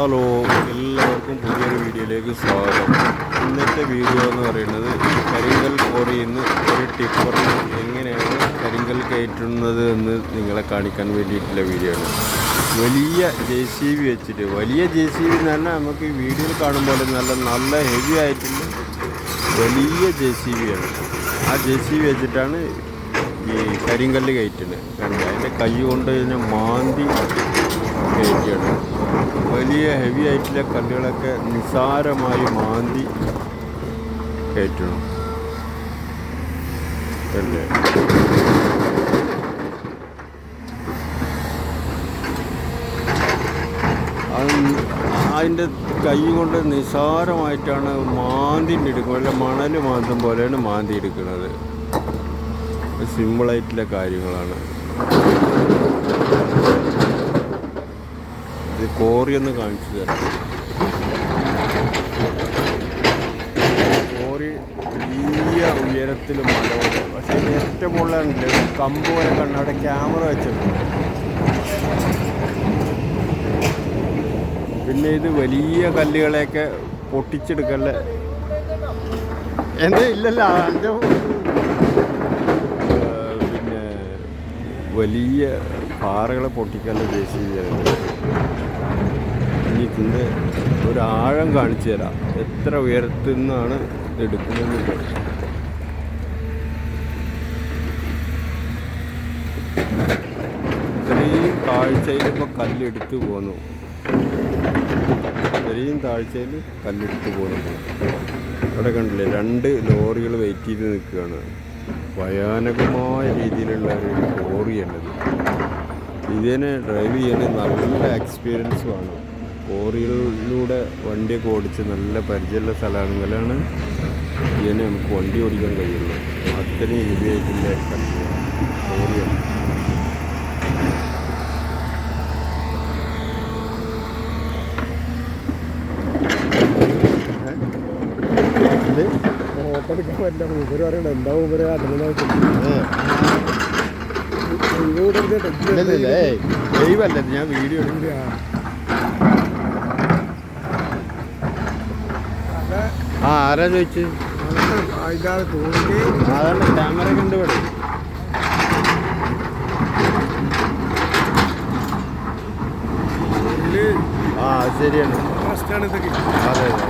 Hello എല്ലാവർക്കും പുതിയൊരു വീഡിയോയിലേക്ക് സ്വാഗതം. ഇന്നത്തെ വീഡിയോ എന്ന് പറയുന്നത് കരിങ്കൽ കോറിയിൽ ഒരു ടിപ്പർ എങ്ങനെയാണ് കരിങ്കൽ കയറ്റുന്നത് എന്ന് നിങ്ങളെ കാണിക്കാൻ വേണ്ടിയിട്ടുള്ള വീഡിയോ ആണ്. വലിയ ജെ സി ബി വെച്ചിട്ട് വലിയ ജെ സി ബി എന്ന് പറഞ്ഞാൽ നമുക്ക് ഈ വീഡിയോയിൽ കാണുമ്പോൾ നല്ല നല്ല ഹെവി ആയിട്ടുള്ള വലിയ ജെ സി ബി ആണ്. ആ ജെ സി ബി വെച്ചിട്ടാണ് ഈ കരിങ്കല്ല് കയറ്റുന്നത്. കണ്ടത് അതിന്റെ കൈ കൊണ്ട് കഴിഞ്ഞാൽ മാന്തി കയറ്റിയാണ് വലിയ ഹെവി ആയിട്ടുള്ള കല്ലുകളൊക്കെ നിസാരമായി മാന്തി കയറ്റണം അല്ലേ? അത് അതിന്റെ കൈ കൊണ്ട് നിസാരമായിട്ടാണ് മാന്തി എടുക്കുന്നത്. അല്ല മണൽ മാന്തും പോലെയാണ് മാന്തി എടുക്കുന്നത്. സിമ്പിളായിട്ടുള്ള കാര്യങ്ങളാണ്. ഇത് കോറി ഒന്ന് കാണിച്ചു തരാം. കോറി വലിയ ഉയരത്തിൽ മലമുണ്ട് പക്ഷേ ഇത് ഏറ്റവും മുകളിലുണ്ട് കമ്പ് പോലെ കണ്ട് അവിടെ ക്യാമറ വെച്ചിട്ടുണ്ട്. പിന്നെ ഇത് വലിയ കല്ലുകളെയൊക്കെ പൊട്ടിച്ചെടുക്കല്ലേ. എന്തേ ഇല്ലല്ല എന്റെ പിന്നെ വലിയ പാറകളെ പൊട്ടിക്കാൻ ഇനി ഇതിന്റെ ഒരു ആഴം കാണിച്ചു തരാം. എത്ര ഉയരത്തിൽ നിന്നാണ് ഇതെടുക്കുന്നത് ഇത്രയും താഴ്ചയിൽ ഇപ്പോൾ കല്ലെടുത്ത് പോന്നു. ഇത്രയും താഴ്ചയിൽ കല്ലെടുത്ത് പോകുന്നു അവിടെ കണ്ടില്ലേ? രണ്ട് ലോറികൾ വെയിറ്റ് ചെയ്ത് നിൽക്കുകയാണ്. ഭയാനകമായ രീതിയിലുള്ള ഒരു ലോറിയാണിത്. ഇതിനെ ഡ്രൈവ് ചെയ്യാൻ നല്ല എക്സ്പീരിയൻസ് വേണം കോറികളിലൂടെ വണ്ടിയൊക്കെ ഓടിച്ച് നല്ല പരിചയമുള്ള സ്ഥലമാണെങ്കിലാണ് ഇതിനെ നമുക്ക് വണ്ടി ഓടിക്കാൻ കഴിയുള്ളൂ. അത്രയും ഇതിന്റെ കോറിയാണ് പറ്റില്ല. മൂപ്പര് പറയണ്ട എന്താ മൂപ്പര് ഞാൻ വീഡിയോ എടുക്കുക ആ ആരാ ചോദിച്ചു ഇതാണ് തോന്നി അതാണ് ക്യാമറ കണ്ടുപിടി ആ ശരിയാണ്. ശരിയാണ് ആണ് ഇതൊക്കെ. അതെ അതെ.